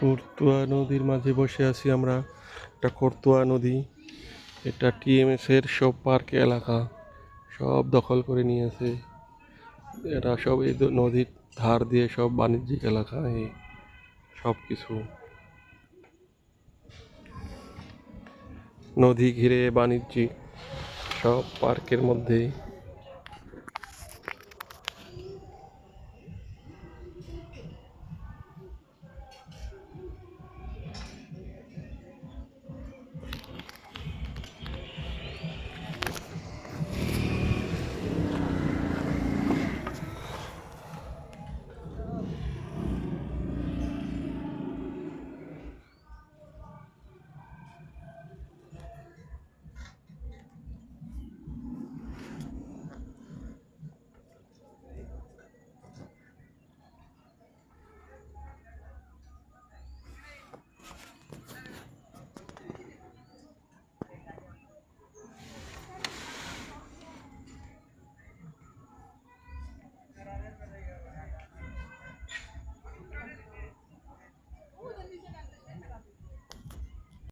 করতোয়া নদীর মাঝে বসে আছি আমরা। এটা করতোয়া নদী। এটা টিএমএসের সব পার্ক এলাকা। সব দখল করে নিয়েছে। এরা সব এই নদীর ধার দিয়ে সব বাণিজ্যিক এলাকা এই সব কিছু। নদী ঘিরে বাণিজ্যিক সব পার্কের মধ্যেই।